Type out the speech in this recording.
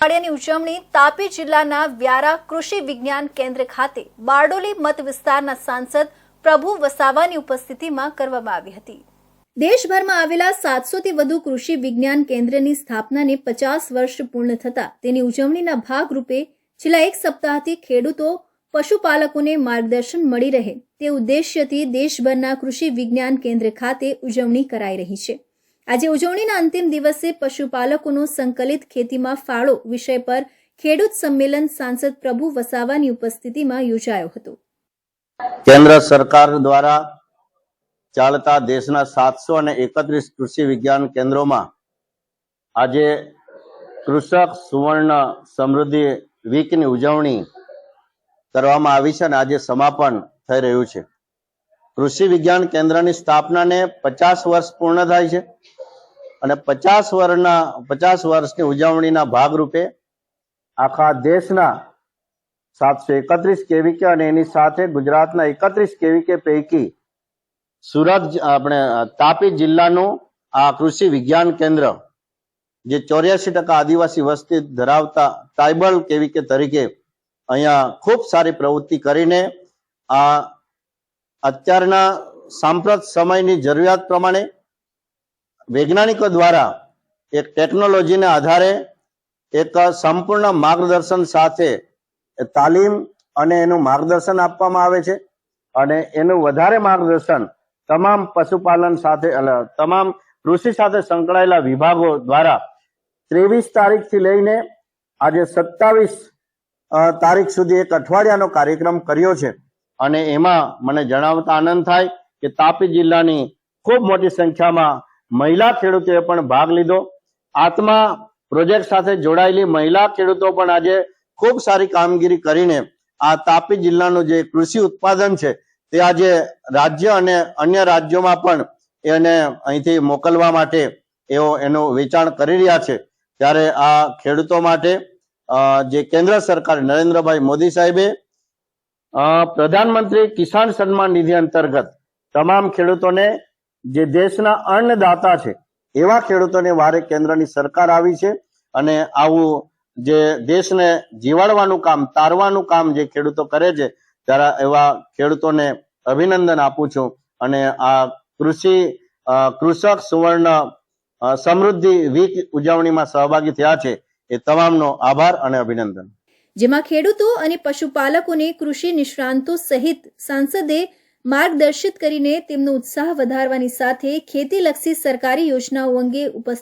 દિવાળીની ઉજવણી તાપી જિલ્લાના વ્યારા કૃષિ વિજ્ઞાન કેન્દ્ર ખાતે બારડોલી મત વિસ્તારના સાંસદ પ્રભુ વસાવાની ઉપસ્થિતિમાં કરવામાં આવી હતી. દેશભરમાં આવેલા સાતસોથી વધુ કૃષિ વિજ્ઞાન કેન્દ્રની સ્થાપનાને પચાસ વર્ષ પૂર્ણ થતાં તેની ઉજવણીના ભાગરૂપે છેલ્લા એક સપ્તાહથી ખેડૂતો, પશુપાલકોને માર્ગદર્શન મળી રહે તે ઉદ્દેશ્યથી દેશભરના કૃષિ વિજ્ઞાન કેન્દ્ર ખાતે ઉજવણી કરાઈ રહી છે. આજે ઉજવણીના અંતિમ દિવસે પશુપાલકોનો સંકલિત ખેતીમાં ફાળો વિષય પર ખેડૂત સંમેલન સાંસદ પ્રભુ વસાવાની ઉપસ્થિતિમાં યોજાયો હતો. કેન્દ્ર સરકાર દ્વારા ચાલતા દેશના સાતસો અને એકત્રીસ કૃષિ વિજ્ઞાન કેન્દ્રોમાં આજે કૃષક સુવર્ણ સમૃદ્ધિ વીકની ઉજવણી કરવામાં આવી છે અને આજે સમાપન થઈ રહ્યું છે. કૃષિ વિજ્ઞાન કેન્દ્રની સ્થાપનાને પચાસ વર્ષ પૂર્ણ થાય છે. અને પચાસ વર્ષના પચાસ વર્ષની ઉજવણીના ભાગરૂપે આખા દેશના સાતસો એકત્રીસ કેવીકે અને એની સાથે ગુજરાતના એકત્રીસ કેવીકે પૈકી સુરત આપણે, તાપી જિલ્લાનું આ કૃષિ વિજ્ઞાન કેન્દ્ર, જે ચોર્યાસી ટકા આદિવાસી વસ્તી ધરાવતા ટ્રાઇબલ કેવીકે તરીકે અહીંયા ખૂબ સારી પ્રવૃત્તિ કરીને આ અત્યારના સાંપ્રત સમયની જરૂરિયાત પ્રમાણે વૈજ્ઞાનિકો દ્વારા એક ટેકનોલોજીના આધારે એક સંપૂર્ણ માર્ગદર્શન સાથે તાલીમ અને એનું માર્ગદર્શન આપવામાં આવે છે અને એનું વધારે માર્ગદર્શન તમામ પશુપાલન સાથે તમામ કૃષિ સાથે સંકળાયેલા વિભાગો દ્વારા ત્રેવીસ તારીખથી લઈને આજે સત્તાવીસ તારીખ સુધી એક અઠવાડિયાનો કાર્યક્રમ કર્યો છે. અને એમાં મને જણાવતા આનંદ થાય કે તાપી જિલ્લાની ખૂબ મોટી સંખ્યામાં મહિલા ખેડૂતોએ પણ ભાગ લીધો. આત્મા પ્રોજેક્ટ સાથે જોડાયેલી મહિલા ખેડૂતો પણ આજે ખૂબ સારી કામગીરી કરીને આ તાપી જિલ્લાનું જે કૃષિ ઉત્પાદન છે તે આજે રાજ્ય અને અન્ય રાજ્યોમાં પણ એને અહીંથી મોકલવા માટે એઓ એનું વેચાણ કરી રહ્યા છે. ત્યારે આ ખેડૂતો માટે જે કેન્દ્ર સરકાર નરેન્દ્રભાઈ મોદી સાહેબે પ્રધાનમંત્રી કિસાન સન્માન નિધિ અંતર્ગત તમામ ખેડૂતોને જે દેશના અન્નદાતા છે, એવા ખેડૂતોને વારે કેન્દ્રની સરકાર આવી છે અને આવું જે દેશને જીવાડવાનું કામ, તારવાનું કામ જે ખેડૂતો કરે છે, ત્યારે એવા ખેડૂતોને અભિનંદન આપું છું અને આ કૃષિ કૃષક સુવર્ણ સમૃદ્ધિ વીક ઉજવણીમાં સહભાગી થયા છે, એ તમામનો આભાર અને અભિનંદન. જેમાં ખેડૂતો અને પશુપાલકોને કૃષિ નિષ્ણાંતો સહિત સાંસદે માર્ગદર્શિત કરીને તેમનો ઉત્સાહ વધારવાની સાથે ખેતીલક્ષી સરકારી યોજનાઓ અંગે ઉપસ્થિત